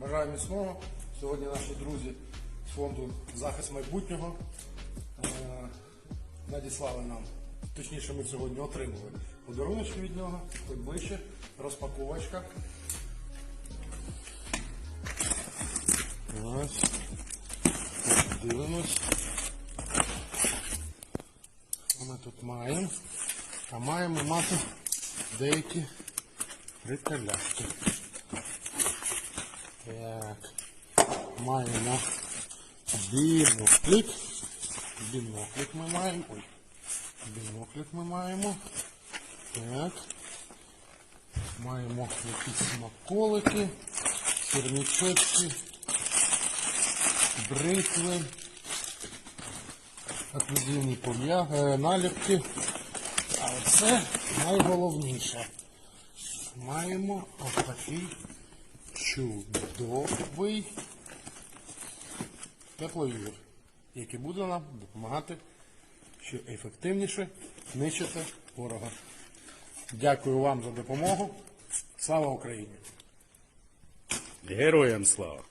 Бажаю міцного. Сьогодні наші друзі з фонду Захист майбутнього е, надіслали нам. Точніше, ми сьогодні отримали подаруночки від нього. Тут ближче, розпаковочка. Ось. Дивимось. Ми тут маємо? А маємо мати деякі приколяшки. Так. Маємо біноклик. Біноклик ми маємо. Ой. Біноклик ми маємо. Так. Маємо якісь смаколики, сірничочки, бритви, атлюзивні е, наліпки. А оце найголовніше. Маємо ось такий чудовий тепловізор, який буде нам допомагати ще ефективніше нищити ворога. Дякую вам за допомогу. Слава Україні! Героям слава!